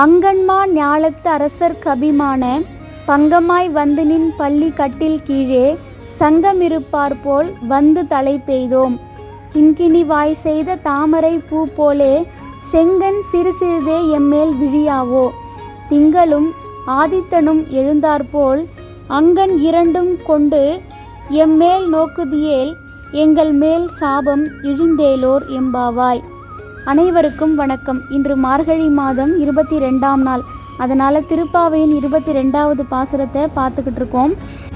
அங்கன்மா ஞாலத்து அரசர் கபிமான பங்கமாய் வந்து நின் பள்ளி கட்டில் கீழே சங்கமிருப்பார் போல் வந்து தலை பெய்தோம். இன்கினி வாய் செய்த தாமரை பூ போலே செங்கன் சிறு சிறிதே எம்மேல் விழியாவோ. திங்களும் ஆதித்தனும் எழுந்தாற்போல் அங்கன் இரண்டும் கொண்டு எம்மேல் நோக்குதியேல் எங்கள் மேல் சாபம் இழிந்தேலோர் எம்பாவாய். அனைவருக்கும் வணக்கம். இன்று மார்கழி மாதம் இருபத்தி ரெண்டாம் நாள். அதனால் திருப்பாவையின் இருபத்தி ரெண்டாவது பாசுரத்தை பார்த்துக்கிட்டு இருக்கோம்.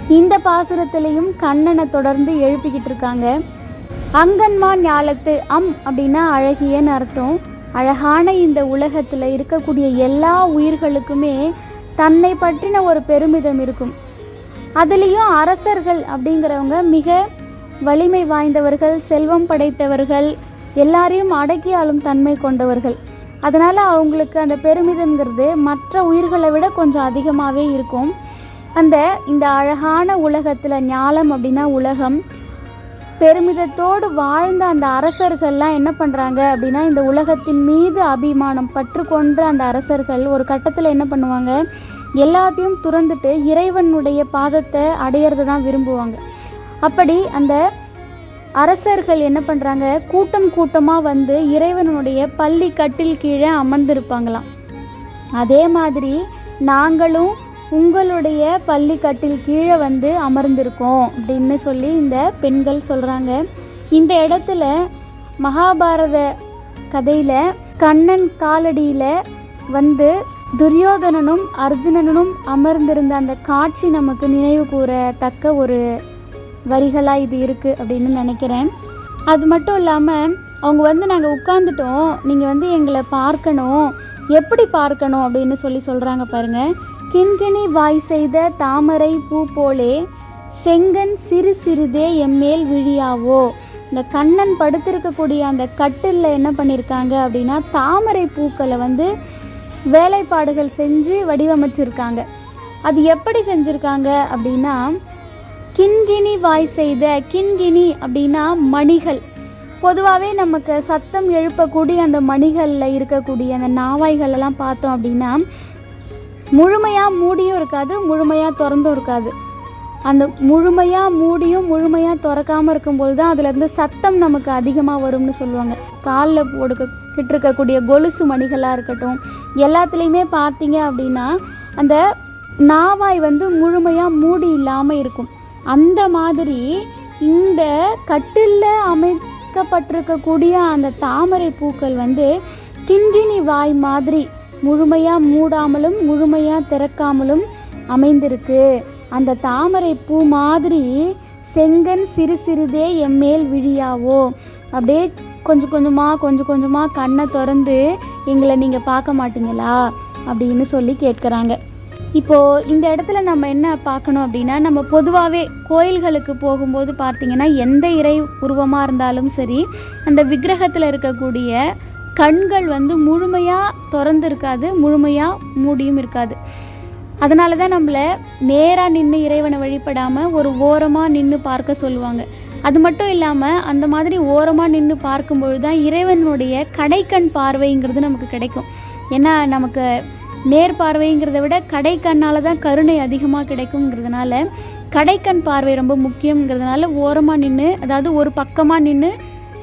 இந்த பாசுரத்திலையும் கண்ணனை தொடர்ந்து எழுப்பிக்கிட்டு இருக்காங்க. அங்கன்மா ஞாலத்து அம் அப்படின்னா அழகியன்னு அர்த்தம். அழகான இந்த உலகத்தில் இருக்கக்கூடிய எல்லா உயிர்களுக்குமே தன்னை பற்றின ஒரு பெருமிதம் இருக்கும். அதுலேயும் அரசர்கள் அப்படிங்கிறவங்க மிக வலிமை வாய்ந்தவர்கள் செல்வம் படைத்தவர்கள் எல்லாரையும் அடக்கி ஆளும் தன்மை கொண்டவர்கள். அதனால் அவங்களுக்கு அந்த பெருமிதங்கிறது மற்ற உயிர்களை விட கொஞ்சம் அதிகமாகவே இருக்கும். அந்த இந்த அழகான உலகத்தில் ஞாலம் அப்படின்னா உலகம். பெருமிதத்தோடு வாழ்ந்த அந்த அரசர்கள்லாம் என்ன பண்ணுறாங்க அப்படின்னா இந்த உலகத்தின் மீது அபிமானம் பற்று கொன்ற அந்த அரசர்கள் ஒரு கட்டத்தில் என்ன பண்ணுவாங்க? எல்லாத்தையும் துறந்துட்டு இறைவனுடைய பாதத்தை அடையிறது தான் விரும்புவாங்க. அப்படி அந்த அரசர்கள் என்ன பண்ணுறாங்க கூட்டம் கூட்டமாக வந்து இறைவனுடைய பள்ளி கட்டில் கீழே அமர்ந்திருப்பாங்களாம். அதே மாதிரி நாங்களும் உங்களுடைய பள்ளி கட்டில் கீழே வந்து அமர்ந்திருக்கோம் அப்படின்னு சொல்லி இந்த பெண்கள் சொல்கிறாங்க இந்த இடத்துல மகாபாரத கதையில் கண்ணன் காலடியில் வந்து துரியோதனனும் அர்ஜுனனும் அமர்ந்திருந்த அந்த காட்சி நமக்கு நினைவு கூறத்தக்க ஒரு வரிகளாக இது இருக்குது அப்படின்னு நினைக்கிறேன். அது மட்டும் இல்லாமல் அவங்க வந்து நாங்கள் உட்காந்துட்டோம் நீங்கள் வந்து எங்களை பார்க்கணும். எப்படி பார்க்கணும் அப்படின்னு சொல்லி சொல்கிறாங்க பாருங்கள் கிண்கிணி வாய் செய்த தாமரை பூ போலே செங்கன் சிறு சிறிதே எம்மேல் விழியாவோ? இந்த கண்ணன் படுத்திருக்கக்கூடிய அந்த கட்டிலில் என்ன பண்ணியிருக்காங்க அப்படின்னா தாமரை பூக்களை வந்து வேலைப்பாடுகள் செஞ்சு வடிவமைச்சிருக்காங்க. அது எப்படி செஞ்சுருக்காங்க அப்படின்னா கிண்கிணி வாய் செய்த கிண்கிணி அப்படின்னா மணிகள். பொதுவாகவே நமக்கு சத்தம் எழுப்பக்கூடிய அந்த மணிகளில் இருக்கக்கூடிய அந்த நாவாய்கள் எல்லாம் பார்த்தோம் அப்படின்னா முழுமையாக மூடியும் இருக்காது முழுமையாக திறந்தும் இருக்காது. அந்த முழுமையாக மூடியும் முழுமையாக திறக்காமல் இருக்கும்போது தான் அதுலேருந்து சத்தம் நமக்கு அதிகமாக வரும்னு சொல்லுவாங்க. காலில் போடுக்கிட்டு இருக்கக்கூடிய கொலுசு மணிகளாக இருக்கட்டும் எல்லாத்துலேயுமே பார்த்தீங்க அப்படின்னா அந்த நாவாய் வந்து முழுமையாக மூடி இல்லாமல் இருக்கும். அந்த மாதிரி இந்த கட்டிலில் அமைக்கப்பட்டிருக்கக்கூடிய அந்த தாமரை பூக்கள் வந்து திங்கினி வாய் மாதிரி முழுமையாக மூடாமலும் முழுமையாக திறக்காமலும் அமைந்திருக்கு. அந்த தாமரை பூ மாதிரி செங்கன் சிறு சிறிதே எம்மேல் விழியாவோ? அப்படியே கொஞ்சம் கொஞ்சமாக கொஞ்சம் கொஞ்சமாக கண்ணை திறந்து எங்களை நீங்கள் பார்க்க மாட்டீங்களா? அப்படின்னு சொல்லி கேட்குறாங்க. இப்போது இந்த இடத்துல நம்ம என்ன பார்க்கணும் அப்படின்னா நம்ம பொதுவாகவே கோயில்களுக்கு போகும்போது பார்த்திங்கன்னா எந்த இறை உருவமாக இருந்தாலும் சரி அந்த விக்கிரகத்தில் இருக்கக்கூடிய கண்கள் வந்து முழுமையாக திறந்து இருக்காது முழுமையாக மூடியும் இருக்காது. அதனால தான் நம்மளை நேராக நின்று இறைவனை வழிபடாமல் ஒரு ஓரமாக நின்று பார்க்க சொல்லுவாங்க. அது மட்டும் இல்லாமல் அந்த மாதிரி ஓரமாக நின்று பார்க்கும்பொழுது தான் இறைவனுடைய கடைக்கண் பார்வைங்கிறது நமக்கு கிடைக்கும். ஏன்னா நமக்கு நேர் பார்வைங்கிறத விட கடைக்கண்ணால் தான் கருணை அதிகமாக கிடைக்குங்கிறதுனால கடைக்கண் பார்வை ரொம்ப முக்கியங்கிறதுனால ஓரமாக நின்று அதாவது ஒரு பக்கமாக நின்று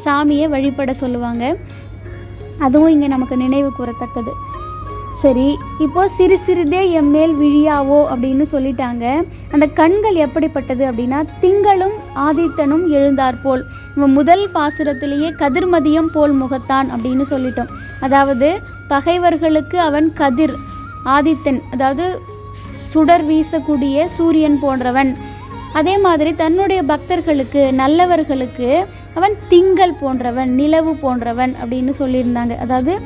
சாமியை வழிபட சொல்லுவாங்க. அதுவும் இங்கே நமக்கு நினைவு கூறத்தக்கது. சரி இப்போ சிறு சிறிதே எம் மேல் விழியாவோ அப்படின்னு சொல்லிட்டாங்க. அந்த கண்கள் எப்படிப்பட்டது அப்படின்னா திங்களும் ஆதித்தனும் எழுந்தாற்போல் நம்ம முதல் பாசுரத்திலேயே கதிர்மதியம் போல் முகத்தான் அப்படின்னு சொல்லிட்டோம். அதாவது பகைவர்களுக்கு அவன் கதிர். ஆதித்தன் அதாவது சுடர் வீசக்கூடிய சூரியன் போன்றவன். அதே மாதிரி தன்னுடைய பக்தர்களுக்கு நல்லவர்களுக்கு அவன் திங்கள் போன்றவன் நிலவு போன்றவன் அப்படின்னு சொல்லியிருந்தாங்க. அதாவது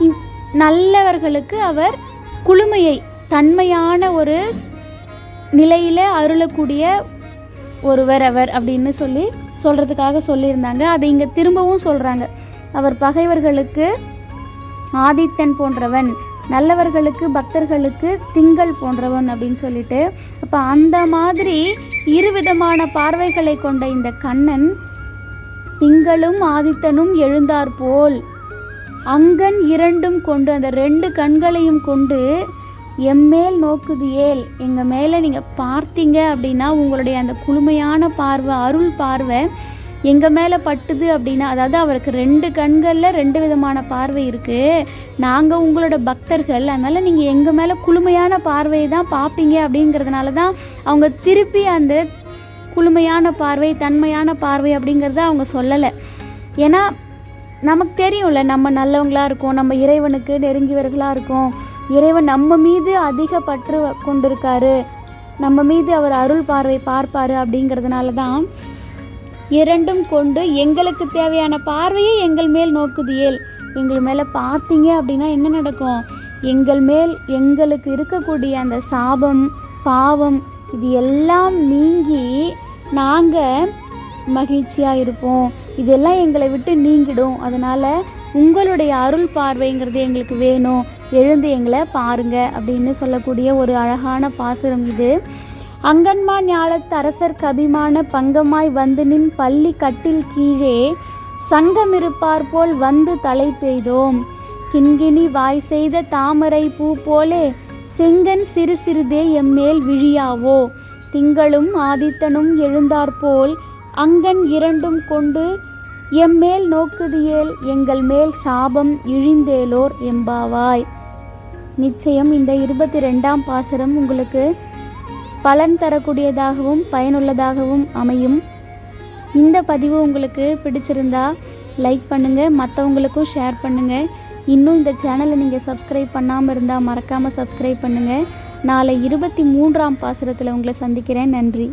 இ- நல்லவர்களுக்கு அவர் குளுமையை தன்மையான ஒரு நிலையில் அருளக்கூடிய ஒருவர் அவர் அப்படின்னு சொல்லி சொல்கிறதுக்காக சொல்லியிருந்தாங்க. அதை இங்கே திரும்பவும் சொல்கிறாங்க அவர் பகைவர்களுக்கு ஆதித்தன் போன்றவன். நல்லவர்களுக்கு பக்தர்களுக்கு திங்கள் போன்றவன் அப்படின்னு சொல்லிட்டு அப்போ அந்த மாதிரி இருவிதமான பார்வைகளை கொண்ட இந்த கண்ணன் திங்களும் ஆதித்தனும் எழுந்தார் போல் அங்கன் இரண்டும் கொண்டு அந்த ரெண்டு கண்களையும் கொண்டு எம்மேல் நோக்குது ஏல் எங்கள் மேலே நீங்கள் பார்த்தீங்க அப்படின்னா உங்களுடைய அந்த குளுமையான பார்வை அருள் பார்வை எங்கள் மேலே பட்டுது அப்படின்னா அதாவது அவருக்கு ரெண்டு கண்களில் ரெண்டு விதமான பார்வை இருக்குது நாங்கள் உங்களோட பக்தர்கள் அதனால் நீங்கள் எங்கள் மேலே குளுமையான பார்வையை தான் பார்ப்பீங்க அப்படிங்கிறதுனால தான் அவங்க திருப்பி அந்த குளுமையான பார்வை தன்மையான பார்வை அப்படிங்கிறத அவங்க சொல்லலை. ஏன்னா நமக்கு தெரியும்ல நம்ம நல்லவங்களாக இருக்கோம் நம்ம இறைவனுக்கு நெருங்கியவர்களாக இருக்கோம். இறைவன் நம்ம மீது அதிக பற்று கொண்டிருக்காரு. நம்ம மீது அவர் அருள் பார்வை பார்ப்பார் அப்படிங்கிறதுனால தான் இரண்டும் கொண்டு எங்களுக்கு தேவையான பார்வையை எங்கள் மேல் நோக்குது ஏல் எங்கள் மேலே பார்த்தீங்க அப்படின்னா என்ன நடக்கும்? எங்கள் மேல் எங்களுக்கு இருக்கக்கூடிய அந்த சாபம் பாவம் இது எல்லாம் நீங்கி நாங்கள் மகிழ்ச்சியாக இருப்போம். இதெல்லாம் எங்களை விட்டு நீங்கிடும். அதனால் உங்களுடைய அருள் பார்வைங்கிறது எங்களுக்கு வேணும். எழுந்து எங்களை பாருங்கள் அப்படின்னு சொல்லக்கூடிய ஒரு அழகான பாசுரம் இது. அங்கன்மா ஞாலத்து அரசர் கபிமான பங்கமாய் வந்து நின் பள்ளி கட்டில் கீழே சங்கமிருப்பார் போல் வந்து தலை பெய்தோம். கிண்கிணி வாய் செய்த தாமரை பூ போலே செங்கன் சிறு சிறிதே எம்மேல் விழியாவோ. திங்களும் ஆதித்தனும் எழுந்தாற்போல் அங்கன் இரண்டும் கொண்டு எம்மேல் நோக்குதியேல் எங்கள் மேல் சாபம் இழிந்தேலோர் எம்பாவாய் நிச்சயம் இந்த இருபத்தி ரெண்டாம் பாசுரம் உங்களுக்கு பலன் தரக்கூடியதாகவும் பயனுள்ளதாகவும் அமையும். இந்த பதிவு உங்களுக்கு பிடிச்சிருந்தா லைக் பண்ணுங்கள் மற்றவங்களுக்கும் ஷேர் பண்ணுங்கள் இன்னும் இந்த சேனலை நீங்கள் சப்ஸ்கிரைப் பண்ணாமல் இருந்தால் மறக்காமல் சப்ஸ்கிரைப் பண்ணுங்கள் நாளை இருபத்தி மூன்றாம் பாசுரத்தில் உங்களை சந்திக்கிறேன். நன்றி.